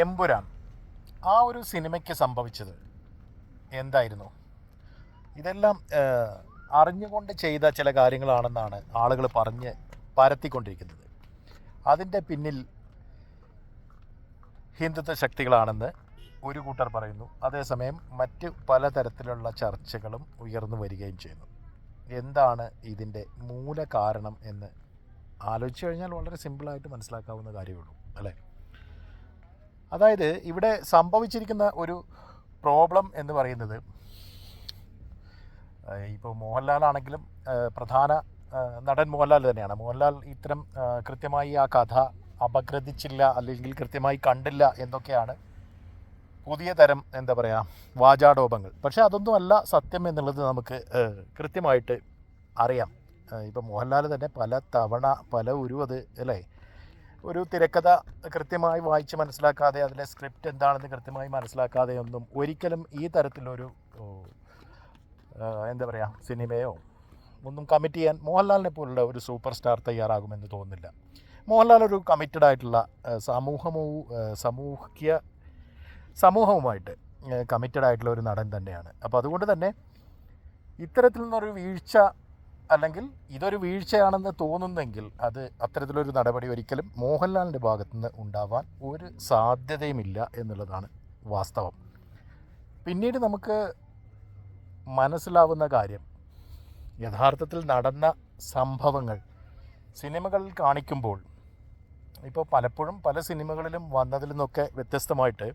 എമ്പുരാൻ. ആ ഒരു സിനിമയ്ക്ക് സംഭവിച്ചത് എന്തായിരുന്നു? ഇതെല്ലാം അറിഞ്ഞുകൊണ്ട് ചെയ്ത ചില കാര്യങ്ങളാണെന്നാണ് ആളുകൾ പറഞ്ഞ് പരത്തിക്കൊണ്ടിരിക്കുന്നത്. അതിന്റെ പിന്നിൽ ഹിന്ദുത്വ ശക്തികളാണെന്ന് ഒരു കൂട്ടർ പറയുന്നു. അതേസമയം മറ്റ് പലതരത്തിലുള്ള ചർച്ചകളും ഉയർന്നു വരികയും ചെയ്യുന്നു. എന്താണ് ഇതിന്റെ മൂല കാരണം എന്ന് ആലോചിച്ച് കഴിഞ്ഞാൽ വളരെ സിമ്പിളായിട്ട് മനസ്സിലാക്കാവുന്ന കാര്യമുള്ളൂ അല്ലേ? അതായത് ഇവിടെ സംഭവിച്ചിരിക്കുന്ന ഒരു പ്രോബ്ലം എന്ന് പറയുന്നത് ഇപ്പോൾ മോഹൻലാലാണെങ്കിലും പ്രധാന നടൻ മോഹൻലാൽ തന്നെയാണ്. മോഹൻലാൽ ഇത്തരം കൃത്യമായി ആ കഥ അപഗ്രഥിച്ചില്ല അല്ലെങ്കിൽ കൃത്യമായി കണ്ടില്ല എന്നൊക്കെയാണ് പുതിയ തരം എന്താ പറയുക വാചാടോപങ്ങൾ. പക്ഷേ അതൊന്നുമല്ല സത്യം എന്നുള്ളത് നമുക്ക് കൃത്യമായിട്ട് അറിയാം. ഇപ്പം മോഹൻലാൽ തന്നെ പല തവണ പല ഉരുവത് അല്ലേ? ഒരു തിരക്കഥ കൃത്യമായി വായിച്ച് മനസ്സിലാക്കാതെ അതിലെ സ്ക്രിപ്റ്റ് എന്താണെന്ന് കൃത്യമായി മനസ്സിലാക്കാതെ ഒന്നും ഒരിക്കലും ഈ തരത്തിലൊരു എന്താ പറയുക സിനിമയോ ഒന്നും കമ്മിറ്റ് ചെയ്യാൻ മോഹൻലാലിനെ പോലുള്ള ഒരു സൂപ്പർ സ്റ്റാർ തയ്യാറാകുമെന്ന് തോന്നുന്നില്ല. മോഹൻലാൽ ഒരു കമ്മിറ്റഡ് ആയിട്ടുള്ള ആ, സമൂഹമോ ആ, സമൂഹവുമായിട്ട് കമ്മിറ്റഡ് ആയിട്ടുള്ള ഒരു നടൻ തന്നെയാണ്. അപ്പോൾ അതുകൊണ്ട് തന്നെ ഇത്തരത്തിൽ നിന്നൊരു വീഴ്ച അല്ലെങ്കിൽ ഇതൊരു വീഴ്ചയാണെന്ന് തോന്നുന്നെങ്കിൽ അത് അത്തരത്തിലൊരു നടപടി ഒരിക്കലും മോഹൻലാലിന്റെ ഭാഗത്തു നിന്ന് ഉണ്ടാവാൻ ഒരു സാധ്യതയുമില്ല എന്നുള്ളതാണ് വാസ്തവം. പിന്നീട് നമുക്ക് മനസ്സിലാവുന്ന കാര്യം യഥാർത്ഥത്തിൽ നടന്ന സംഭവങ്ങൾ സിനിമകളിൽ കാണിക്കുമ്പോൾ ഇപ്പോൾ പലപ്പോഴും പല സിനിമകളിലും വന്നതിൽ നിന്നൊക്കെ വ്യത്യസ്തമായിട്ട്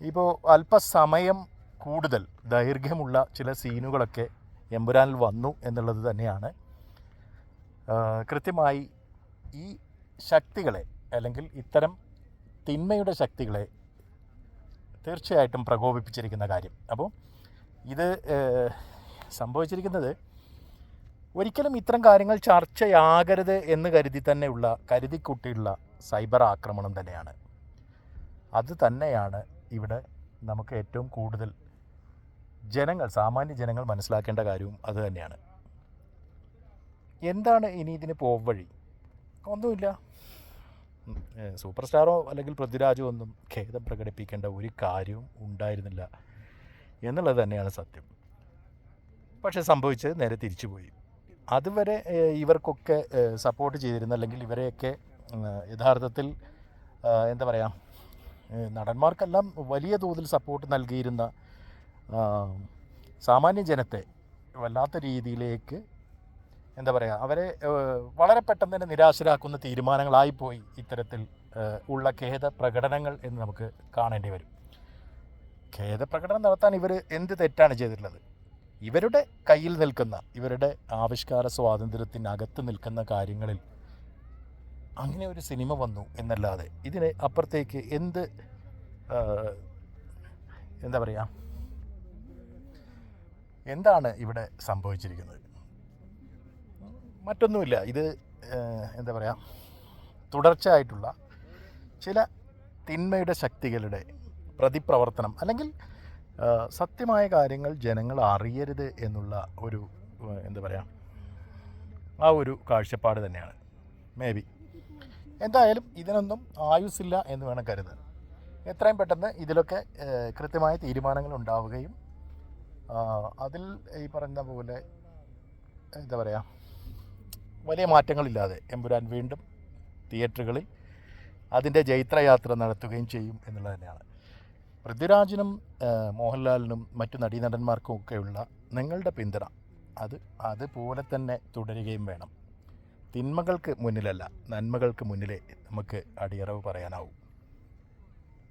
ഇപ്പോൾ അല്പസമയം കൂടുതൽ ദൈർഘ്യമുള്ള ചില സീനുകളൊക്കെ എമ്പുരാനിൽ വന്നു എന്നുള്ളത് തന്നെയാണ്. കൃത്യമായി ഈ ശക്തികളെ അല്ലെങ്കിൽ ഇത്തരം തിന്മയുടെ ശക്തികളെ തീർച്ചയായിട്ടും പ്രകോപിപ്പിച്ചിരിക്കുന്ന കാര്യം. അപ്പോൾ ഇത് സംഭവിച്ചിരിക്കുന്നത് ഒരിക്കലും ഇത്തരം കാര്യങ്ങൾ ചർച്ചയാകരുത് എന്ന് കരുതി തന്നെയുള്ള കരുതിക്കുട്ടിയുള്ള സൈബർ ആക്രമണം തന്നെയാണ്. അത് തന്നെയാണ് ഇവിടെ നമുക്ക് ഏറ്റവും കൂടുതൽ ജനങ്ങൾ സാമാന്യ ജനങ്ങൾ മനസ്സിലാക്കേണ്ട കാര്യവും അത് തന്നെയാണ്. എന്താണ് ഇനി ഇതിന് പോവഴി ഒന്നുമില്ല. സൂപ്പർ സ്റ്റാറോ അല്ലെങ്കിൽ പൃഥ്വിരാജോ ഒന്നും ഖേദം പ്രകടിപ്പിക്കേണ്ട ഒരു കാര്യവും ഉണ്ടായിരുന്നില്ല എന്നുള്ളത് തന്നെയാണ് സത്യം. പക്ഷേ സംഭവിച്ചത് നേരെ തിരിച്ചുപോയി. അതുവരെ ഇവർക്കൊക്കെ സപ്പോർട്ട് ചെയ്തിരുന്ന അല്ലെങ്കിൽ ഇവരെയൊക്കെ യഥാർത്ഥത്തിൽ എന്താ പറയുക നടന്മാർക്കെല്ലാം വലിയ തോതിൽ സപ്പോർട്ട് നൽകിയിരുന്ന സാമാന്യ ജനത്തെ വല്ലാത്ത രീതിയിലേക്ക് എന്താ പറയുക അവരെ വളരെ പെട്ടെന്ന് തന്നെ നിരാശരാക്കുന്ന തീരുമാനങ്ങളായിപ്പോയി ഇത്തരത്തിൽ ഉള്ള ഖേദ പ്രകടനങ്ങൾ എന്ന് നമുക്ക് കാണേണ്ടി വരും. ഖേദ പ്രകടനം നടത്താൻ ഇവർ എന്ത് തെറ്റാണ് ചെയ്തിട്ടുള്ളത്? ഇവരുടെ കയ്യിൽ നിൽക്കുന്ന ഇവരുടെ ആവിഷ്കാര സ്വാതന്ത്ര്യത്തിനകത്ത് നിൽക്കുന്ന കാര്യങ്ങളിൽ അങ്ങനെ ഒരു സിനിമ വന്നു എന്നല്ലാതെ ഇതിന് അപ്പുറത്തേക്ക് എന്ത് എന്താ പറയുക എന്താണ് ഇവിടെ സംഭവിച്ചിരിക്കുന്നത്? മറ്റൊന്നുമില്ല. ഇത് എന്താ പറയുക തുടർച്ചയായിട്ടുള്ള ചില തിന്മയുടെ ശക്തികളുടെ പ്രതിപ്രവർത്തനം അല്ലെങ്കിൽ സത്യമായ കാര്യങ്ങൾ ജനങ്ങൾ അറിയരുത് എന്നുള്ള ഒരു എന്താ പറയുക ആ ഒരു കാഴ്ചപ്പാട് തന്നെയാണ്. മേ ബി എന്തായാലും ഇതിനൊന്നും ആയുസ്സില്ല എന്ന് വേണം കരുതാൻ. എത്രയും പെട്ടെന്ന് ഇതിലൊക്കെ കൃത്യമായ തീരുമാനങ്ങൾ ഉണ്ടാവുകയും അതിൽ ഈ പറഞ്ഞ പോലെ എന്താ പറയുക വലിയ മാറ്റങ്ങളില്ലാതെ എമ്പുരാൻ വീണ്ടും തിയേറ്ററുകളിൽ അതിന്റെ ജൈത്രയാത്ര നടത്തുകയും ചെയ്യും എന്നുള്ളത് തന്നെയാണ്. പൃഥ്വിരാജിനും മോഹൻലാലിനും മറ്റു നടീനടന്മാർക്കും ഒക്കെയുള്ള നിങ്ങളുടെ പിന്തുണ അത് അതുപോലെ തന്നെ തുടരുകയും വേണം. തിന്മകൾക്ക് മുന്നിലല്ല നന്മകൾക്ക് മുന്നിലേ നമുക്ക് അടിയറവ് പറയാനാവും.